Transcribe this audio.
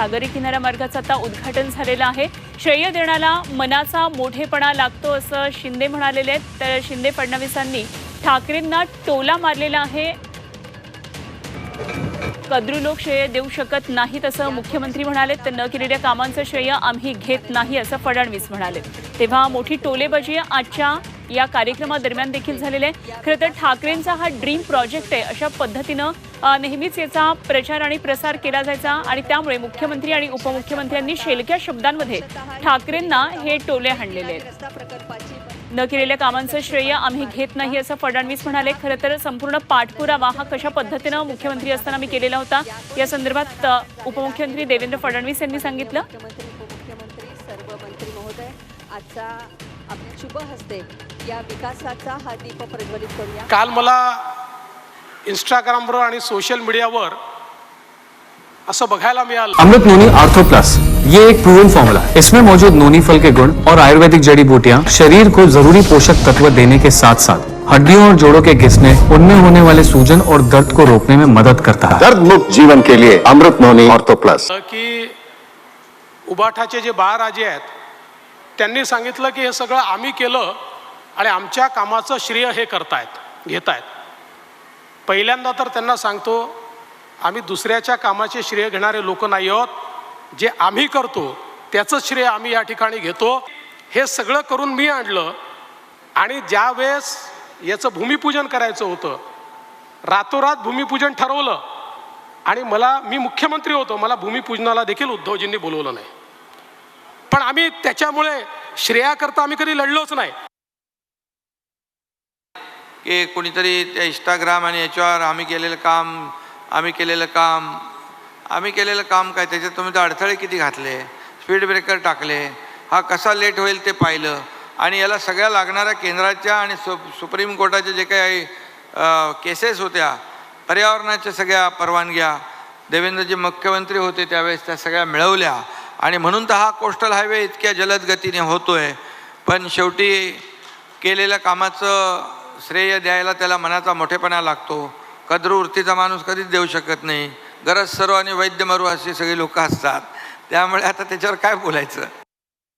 सागरी किनारा मार्गाचं आता उद्घाटन झालेलं आहे. श्रेय देण्याला मनाचा मोठेपणा लागतो असं शिंदे म्हणालेले आहेत. तर शिंदे फडणवीसांनी ठाकरेंना टोला मारलेला आहे. कद्रू लोक श्रेय देऊ शकत नाहीत असं मुख्यमंत्री म्हणाले. तर न केलेल्या कामांचं श्रेय आम्ही घेत नाही असं फडणवीस म्हणाले. तेव्हा मोठी टोलेबाजी आजच्या या कार्यक्रमादरम्यान देखील झालेले आहे. खरं तर ठाकरेंचा हा ड्रीम प्रोजेक्ट आहे. अशा पद्धतीनं नेहमीच याचा प्रचार आणि प्रसार केला जायचा आणि त्यामुळे मुख्यमंत्री आणि उपमुख्यमंत्र्यांनी शेलक्या शब्दांमध्ये ठाकरेंना हे टोले हाणलेले आहेत. न केलेल्या कामांचं श्रेय आम्ही घेत नाही असं फडणवीस म्हणाले. खरं तर संपूर्ण पाठपुरावा हा कशा पद्धतीनं मुख्यमंत्री असताना मी केलेला होता या संदर्भात उपमुख्यमंत्री देवेंद्र फडणवीस यांनी सांगितलं. आजचा आपल्या शुभ हस्ते या विकासाचा हा दीप प्रज्वलित करूया. काल मला इंस्टाग्रामवर आणि सोशल मीडियावर असं बघायला मिळालं. अमृत नोनी आर्थो प्लस ये एक प्रूवन फॉर्मूला इसमें मौजूद नोनी फल के गुण और आयुर्वेदिक जड़ी बूटियां शरीर को जरूरी पोषक तत्व देने के साथ साथ हड्डियों और जोड़ों के घिसने उनमें होने वाले सूजन और दर्द को रोकने में मदद करता है। दर्द मुक्त जीवन के लिए अमृत नोनी ऑर्थो प्लस की उबाठाचे जे बाळराजे आहेत त्यांनी सांगितलं की हे सगळं आम्ही केलं आणि आमच्या कामाचं श्रेय हे करतायत घेत आहेत पहिल्यांदा तर त्यांना सांगतो आम्ही दुसऱ्याच्या कामाचे श्रेय घेणारे लोक नाही आहोत. जे आम्ही करतो त्याचं श्रेय आम्ही या ठिकाणी घेतो. हे सगळं करून मी आणलं आणि ज्या वेळेस याचं भूमिपूजन करायचं होतं रातोरात भूमिपूजन ठरवलं आणि मला मी मुख्यमंत्री होतो मला भूमिपूजनाला देखील उद्धवजींनी बोलवलं नाही. पण आम्ही त्याच्यामुळे श्रेयाकरता आम्ही कधी लढलोच नाही. की कोणीतरी त्या इंस्टाग्राम आणि याच्यावर आम्ही केलेलं काम आम्ही केलेलं काम आम्ही केलेलं काम काय? त्याच्यात तुम्ही तर अडथळे किती घातले? स्पीड ब्रेकर टाकले. हा कसा लेट होईल ते पाहिलं. आणि याला सगळ्या लागणाऱ्या केंद्राच्या आणि सु सुप्रीम कोर्टाच्या जे काही केसेस होत्या पर्यावरणाच्या सगळ्या परवानग्या देवेंद्रजी मुख्यमंत्री होते त्यावेळेस त्या सगळ्या मिळवल्या. आणि म्हणून तर हा कोस्टल हायवे इतक्या जलद गतीने होतो आहे पण शेवटी केलेल्या कामाचं श्रेय द्यायला त्याला मनाचा मोठेपणा लागतो. कद्रवृत्तीचा माणूस कधीच देऊ शकत नाही. गरज सर्व आणि वैद्य मरू अशी सगळी लोक असतात. त्यामुळे आता त्याच्यावर काय बोलायचं?